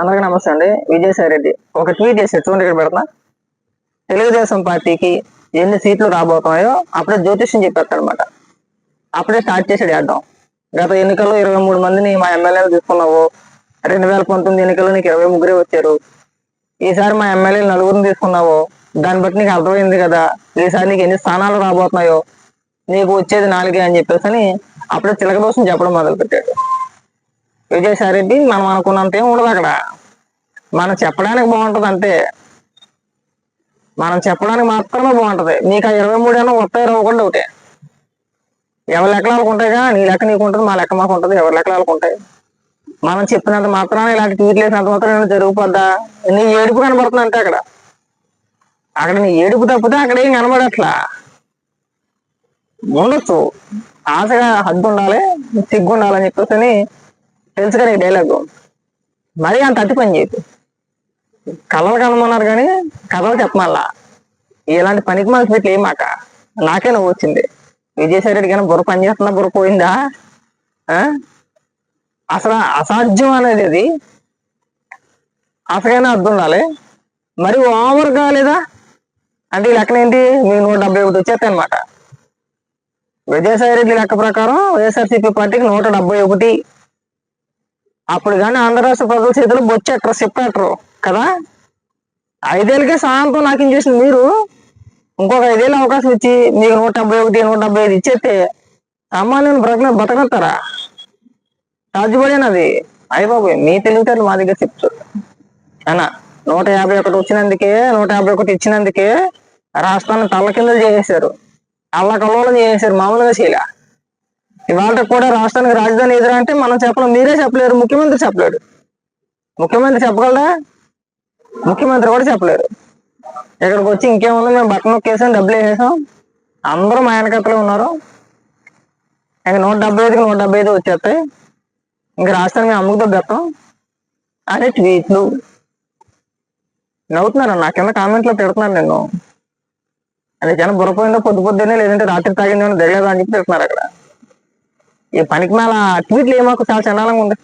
అందరికీ నమస్తే అండి. విజయసాయి రెడ్డి. ఒక ట్వీట్ చేసి చూడండి ఇక్కడ పెడతా. తెలుగుదేశం పార్టీకి ఎన్ని సీట్లు రాబోతున్నాయో అప్పుడే జ్యోతిష్యం చెప్పేస్తాడు అనమాట అప్పుడే స్టార్ట్ చేసాడు వేద్దాం గత ఎన్నికల్లో ఇరవై మూడు మందిని మా ఎమ్మెల్యేలు తీసుకున్నావు. రెండు వేల పంతొమ్మిది ఎన్నికల్లో నీకు ఇరవై ముగ్గురే వచ్చారు. ఈసారి మా ఎమ్మెల్యేలు నలుగురిని తీసుకున్నావు. దాన్ని బట్టి నీకు అర్థమైంది కదా. ఈసారి నీకు ఎన్ని స్థానాలు రాబోతున్నాయో. నీకు వచ్చేది నాలుగే అని చెప్పేసి అని అప్పుడే చిలక దోషం చెప్పడం మొదలు పెట్టాడు రెడ్డి మనం అనుకున్నంత ఏం ఉండదు అక్కడ. మనం చెప్పడానికి బాగుంటది అంతే మనం చెప్పడానికి మాత్రమే బాగుంటది. నీకు ఆ ఇరవై మూడు అన్న వస్తాయి ఒకటి ఒకటే. ఎవరి లెక్కలు వాళ్ళకు ఉంటాయిగా నీ లెక్క నీకు ఉంటుంది మా లెక్క మాకు ఉంటుంది ఎవరి లెక్కలు వాళ్ళకు ఉంటాయి. మనం చెప్పినంత మాత్రాన ఇలాంటి ట్వీట్లు వేసినంత మాత్రం ఏమైనా జరిగిపోద్దా నీ ఏడుపు కనబడుతుంది అంతే అక్కడ. అక్కడ నీ ఏడుపు తప్పితే అక్కడ ఏం కనబడట్లా. ఉండొచ్చు. ఆశగా హద్దు ఉండాలి సిగ్గు ఉండాలని చెప్పేసి తెలుసు కానీ డైలాగ్ మరీ అంత అతి పని చేయదు కథలు కనమన్నారు కానీ కథలు చెప్పమల్లా. ఇలాంటి పనికి మనసు పెట్టి ఏమాక నాకే నువ్వు వచ్చింది. విజయసాయి రెడ్డి కానీ బుర్ర పని చేస్తున్నా బుర్ర పోయిందా? ఆ? అసలు అసాధ్యం అనేది అది. అసలైనా అర్థం ఉండాలి మరి ఓవర్ కాలేదా అంటే ఈ లెక్కన ఏంటి? మీకు నూట డెబ్బై ఒకటి వచ్చేస్తాయి అనమాట విజయసాయి రెడ్డి లెక్క ప్రకారం వైఎస్ఆర్సీపీ పార్టీకి నూట డెబ్బై ఒకటి అప్పుడు కానీ ఆంధ్ర రాష్ట్ర ప్రజల చేతిలో బొచ్చెట్టరు చెప్పెట్టరు కదా? ఐదేళ్ళకే సాయంత్రం నాకు ఏం చేసింది మీరు? ఇంకొక ఐదేళ్ళు అవకాశం ఇచ్చి మీకు నూట డెబ్బై ఒకటి నూట డెబ్బై ఐదు ఇచ్చేస్తే సామాన్యుని బ్రతక బతకస్తారా సాధ్యపడేనది అయ్య బాబు మీ తెలివితేటలు మా దగ్గర చెప్తారు అనా నూట యాభై ఒకటి వచ్చినందుకే నూట యాభై ఒకటి ఇచ్చినందుకే రాష్ట్రాన్ని తల్ల కిందలు చేసేశారు. అల్ల కల్లోలం చేసేశారు మామూలుగా చేయలే. ఇవాళ కూడా రాష్ట్రానికి రాజధాని ఎదురు అంటే మనం చెప్పలేం. మీరే చెప్పలేరు. ముఖ్యమంత్రి చెప్పలేడు. ముఖ్యమంత్రి చెప్పగలరా ముఖ్యమంత్రి కూడా చెప్పలేరు. ఇక్కడికి వచ్చి ఇంకేముంది? మేము బట్టన్ నొక్కేసాం డబ్బులు వేసేసాం. అందరూ మా వెనకత్తలో ఉన్నారు. ఇంక నూట డెబ్బై ఐదుకి నూట డెబ్బై ఐదు వచ్చేస్తాయి. ఇంక రాష్ట్రాన్ని మేము అమ్ముకుతో గతం. అనే ట్వీట్లు. నవ్వుతున్నారు? నా కింద కామెంట్లో తిడుతున్నారు నేను అది జనం బుర్రపోయిందో పొద్దు పొద్దున్నే లేదంటే రాత్రి తాగిందో తెలియదు అని చెప్పి తిడుతున్నారు అక్కడ. ఈ పనికి మేల ట్వీట్లు ఏమో చాలా చండాలంగా ఉంది.